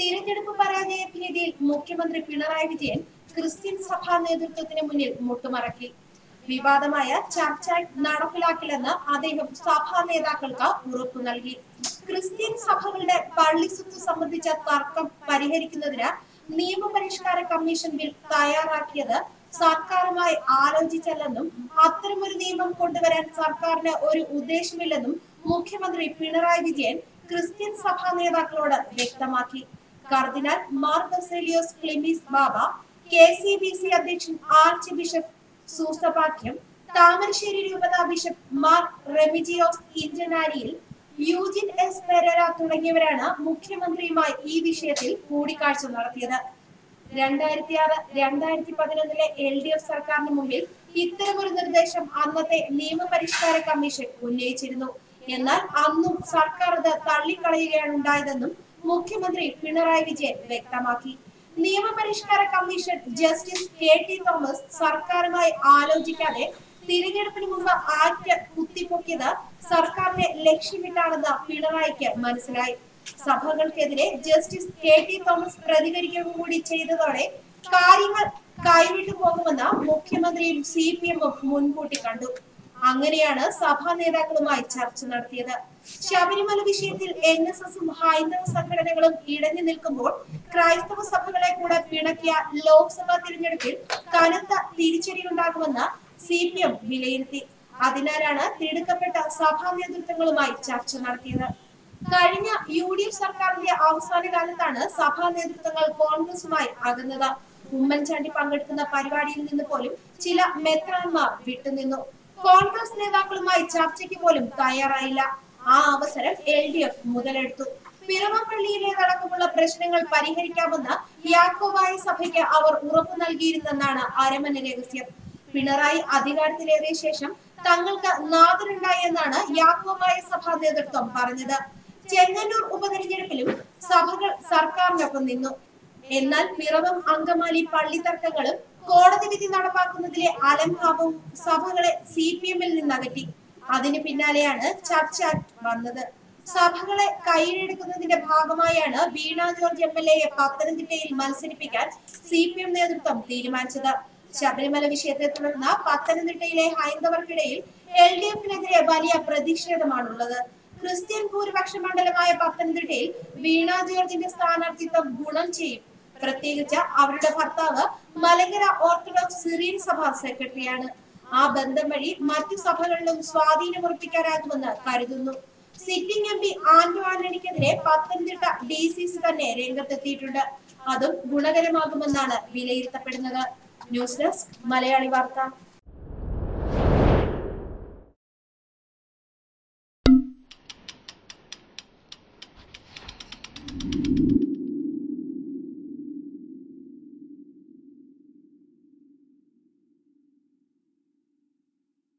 തിരഞ്ഞെടുപ്പ് പരാജയ ഭീതിയിൽ മുഖ്യമന്ത്രി പിണറായി വിജയൻ ക്രിസ്ത്യൻ സഭാ നേതൃത്വത്തിന് മുന്നിൽ മുട്ടുമറക്കി. വിവാദമായ ചർച്ച നടപ്പിലാക്കില്ലെന്ന് അദ്ദേഹം സഭാ നേതാക്കൾക്ക് ഉറപ്പു നൽകി. ക്രിസ്ത്യൻ സഭകളുടെ പള്ളി സ്വത്ത് സംബന്ധിച്ച തർക്കം പരിഹരിക്കുന്നതിന് നിയമപരിഷ്കാര കമ്മീഷൻ ബിൽ തയ്യാറാക്കിയത് സർക്കാരുമായി ആലോചിച്ചല്ലെന്നും അത്തരമൊരു നിയമം കൊണ്ടുവരാൻ സർക്കാരിന് ഒരു ഉദ്ദേശമില്ലെന്നും മുഖ്യമന്ത്രി പിണറായി വിജയൻ ക്രിസ്ത്യൻ സഭാ നേതാക്കളോട് വ്യക്തമാക്കി. Cardinal Mar Baselios Cleemis Bava K C B C അധ്യക്ഷൻ ആർച്ച് ബിഷപ്പ് സൂസപാക്യം താമരശ്ശേരി രൂപത ബിഷപ്പ് മാർ റെമിജിയോസ് ഇഞ്ചനാരിയിൽ യൂജിൻ എസ് പെരേര തുടങ്ങിയവരാണ് മുഖ്യമന്ത്രിയുമായി ഈ വിഷയത്തിൽ കൂടിക്കാഴ്ച നടത്തിയത്. രണ്ടായിരത്തി ആറ് രണ്ടായിരത്തി പതിനൊന്നിലെ എൽ ഡി എഫ് സർക്കാരിന് മുമ്പിൽ ഇത്തരമൊരു നിർദ്ദേശം അന്നത്തെ നിയമപരിഷ്കാര കമ്മീഷൻ ഉന്നയിച്ചിരുന്നു. എന്നാൽ അന്നും സർക്കാർ അത് തള്ളിക്കളയുകയാണ് ഉണ്ടായതെന്നും മുഖ്യമന്ത്രി പിണറായി വിജയൻ വ്യക്തമാക്കി. നിയമപരിഷ്കാര commission justice K T Thomas സർക്കാരുമായി ആലോചിക്കാതെ തിരഞ്ഞെടുപ്പിന് മുമ്പ് ആക്ട് കുത്തിപ്പൊക്കിയത് സർക്കാരിനെ ലക്ഷ്യമിട്ടാണെന്ന് പിണറായിക്ക് മനസ്സിലായി. സഭകൾക്കെതിരെ ജസ്റ്റിസ് കെ ടി തോമസ് പ്രതികരിക്കുക കൂടി ചെയ്തതോടെ കാര്യങ്ങൾ കൈവിട്ടു പോകുമെന്ന് മുഖ്യമന്ത്രിയും സി പി എമ്മും മുൻകൂട്ടി കണ്ടു. അങ്ങനെയാണ് സഭാ നേതാക്കളുമായി ചർച്ച നടത്തിയത്. ശബരിമല വിഷയത്തിൽ എൻ എസ് എസും ഹൈന്ദവ സംഘടനകളും ഇടഞ്ഞു നിൽക്കുമ്പോൾ ക്രൈസ്തവ സഭകളെ കൂടെ പിണക്കിയ ലോക്സഭാ തിരഞ്ഞെടുപ്പിൽ കനത്ത തിരിച്ചടിയുണ്ടാകുമെന്ന് സി പി എം വിലയിരുത്തി. അതിനാലാണ് തിരഞ്ഞെടുക്കപ്പെട്ട സഭാ നേതൃത്വങ്ങളുമായി ചർച്ച നടത്തിയത്. കഴിഞ്ഞ യു ഡി എഫ് സർക്കാരിന്റെ അവസാന കാലത്താണ് സഭാ നേതൃത്വങ്ങൾ കോൺഗ്രസുമായി അകന്നത്. ഉമ്മൻചാണ്ടി പങ്കെടുക്കുന്ന പരിപാടിയിൽ നിന്ന് പോലും ചില മെത്രാന്മാർ വിട്ടുനിന്നു. കോൺഗ്രസ് നേതാക്കളുമായി ചർച്ചയ്ക്ക് പോലും തയ്യാറായില്ല. ആ അവസരം എൽ ഡി എഫ് മുതലെടുത്തു. പിറവപ്പള്ളിയിലെ അടക്കമുള്ള പ്രശ്നങ്ങൾ പരിഹരിക്കാമെന്ന് യാക്കോബായ സഭയ്ക്ക് അവർ ഉറപ്പു നൽകിയിരുന്നെന്നാണ് അരമന രഹസ്യം. പിണറായി അധികാരത്തിലേറിയ ശേഷം തങ്ങൾക്ക് നാഥനുണ്ടായി എന്നാണ് യാക്കോബായ സഭാ നേതൃത്വം പറഞ്ഞത്. ചെങ്ങന്നൂർ ഉപതെരഞ്ഞെടുപ്പിലും സഭകൾ സർക്കാരിനൊപ്പം നിന്നു. എന്നാൽ പിറവം അങ്കമാലി പള്ളി തർക്കങ്ങളും കോടതി വിധി നടപ്പാക്കുന്നതിലെ അലംഭാവവും സഭകളെ സി പി എമ്മിൽ നിന്നകറ്റി. അതിന് പിന്നാലെയാണ് ചർച്ച വന്നത്. സഭകളെ കൈയിലെടുക്കുന്നതിന്റെ ഭാഗമായാണ് വീണ ജോർജ് എം എൽ എയെ പത്തനംതിട്ടയിൽ മത്സരിപ്പിക്കാൻ സി പി എം നേതൃത്വം തീരുമാനിച്ചത്. ശബരിമല വിഷയത്തെ തുടർന്ന് പത്തനംതിട്ടയിലെ ഹൈന്ദവർക്കിടയിൽ എൽ ഡി എഫിനെതിരെ വലിയ പ്രതിഷേധമാണുള്ളത്. ക്രിസ്ത്യൻ ഭൂരിപക്ഷ മണ്ഡലമായ പത്തനംതിട്ടയിൽ വീണ ജോർജിന്റെ സ്ഥാനാർത്ഥിത്വം ഗുണം ചെയ്യും. പ്രത്യേകിച്ച് അവരുടെ ഭർത്താവ് മലങ്കര ഓർത്തഡോക്സ് സിറിയൻ സഭാ സെക്രട്ടറിയാണ്. ആ ബന്ധം വഴി മറ്റു സഭകളിലും സ്വാധീനമുറപ്പിക്കാനാകുമെന്ന് കരുതുന്നു. സിറ്റിംഗ് എം പി ആന്റോ ആന്റണിക്കെതിരെ പത്തനംതിട്ട ഡി സി സി തന്നെ രംഗത്തെത്തിയിട്ടുണ്ട്. അതും ഗുണകരമാകുമെന്നാണ് വിലയിരുത്തപ്പെടുന്നത്. ന്യൂസ് ഡെസ്ക് മലയാളി വാർത്ത.